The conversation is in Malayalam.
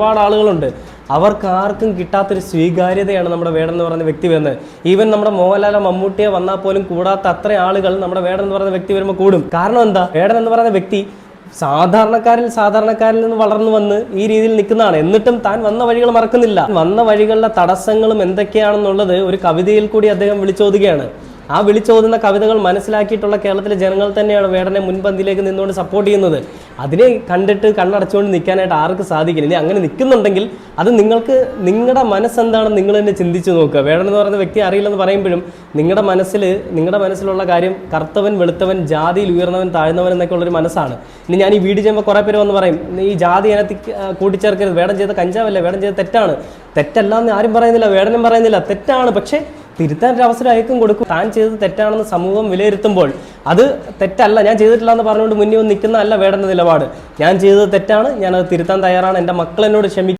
ഒരുപാട് ആളുകളുണ്ട്. അവർക്ക് ആർക്കും കിട്ടാത്തൊരു സ്വീകാര്യതയാണ് നമ്മുടെ വേടൻ എന്ന് പറയുന്ന വ്യക്തി വരുന്നത്. ഈവൻ നമ്മുടെ മോഹൻലാലോ മമ്മൂട്ടിയെ വന്നാൽ പോലും കൂടാത്ത അത്ര ആളുകൾ നമ്മുടെ വേടൻ എന്ന് പറയുന്ന വ്യക്തി വരുമ്പോൾ കൂടും. കാരണം എന്താ? വേടൻ എന്ന് പറയുന്ന വ്യക്തി സാധാരണക്കാരിൽ സാധാരണക്കാരിൽ നിന്ന് വളർന്നു വന്ന് ഈ രീതിയിൽ നിൽക്കുന്നതാണ്. എന്നിട്ടും താൻ വന്ന വഴികൾ മറക്കുന്നില്ല. വന്ന വഴികളുടെ തടസ്സങ്ങളും എന്തൊക്കെയാണെന്നുള്ളത് ഒരു കവിതയിൽ കൂടി അദ്ദേഹം വിളിച്ചോതുകയാണ്. ആ വിളിച്ചോതുന്ന കവിതകൾ മനസ്സിലാക്കിയിട്ടുള്ള കേരളത്തിലെ ജനങ്ങൾ തന്നെയാണ് വേടനെ മുൻപന്തിയിലേക്ക് നിന്നുകൊണ്ട് സപ്പോർട്ട് ചെയ്യുന്നത്. അതിനെ കണ്ടിട്ട് കണ്ണടച്ചുകൊണ്ട് നിൽക്കാനായിട്ട് ആർക്ക് സാധിക്കില്ല? ഇനി അങ്ങനെ നിൽക്കുന്നുണ്ടെങ്കിൽ അത് നിങ്ങൾക്ക് നിങ്ങളുടെ മനസ്സെന്താണെന്ന് നിങ്ങൾ തന്നെ ചിന്തിച്ചു നോക്കുക. വേടൻ എന്ന് പറയുന്ന വ്യക്തി അറിയില്ലെന്ന് പറയുമ്പോഴും നിങ്ങളുടെ മനസ്സിൽ നിങ്ങളുടെ മനസ്സിലുള്ള കാര്യം കറുത്തവൻ വെളുത്തവൻ ജാതിയിൽ ഉയർന്നവൻ താഴ്ന്നവൻ എന്നൊക്കെ ഉള്ളൊരു മനസ്സാണ്. ഇനി ഞാൻ ഈ വീട് ചെയ്യുമ്പോൾ കുറേ പേര് വന്ന് പറയും ഈ ജാതി അതിനകത്ത് കൂട്ടിച്ചേർക്കരുത്. വേടം ചെയ്ത കഞ്ചാവല്ല? വേടം ചെയ്ത തെറ്റാണ്. തെറ്റല്ല എന്ന് ആരും പറയുന്നില്ല വേടനും പറയുന്നില്ല. തെറ്റാണ്. പക്ഷേ തിരുത്താൻ ഒരു അവസരം അയക്കും കൊടുക്കും. താൻ ചെയ്തത് തെറ്റാണെന്ന് സമൂഹം വിലയിരുത്തുമ്പോൾ അത് തെറ്റല്ല ഞാൻ ചെയ്തിട്ടില്ല എന്ന് പറഞ്ഞുകൊണ്ട് മുന്നിൽ നിൽക്കുന്ന അല്ല വേടന്റെ നിലപാട്. ഞാൻ ചെയ്തത് തെറ്റാണ് ഞാനത് തിരുത്താൻ തയ്യാറാണ് എന്റെ മക്കൾ എന്നോട് ക്ഷമിക്കും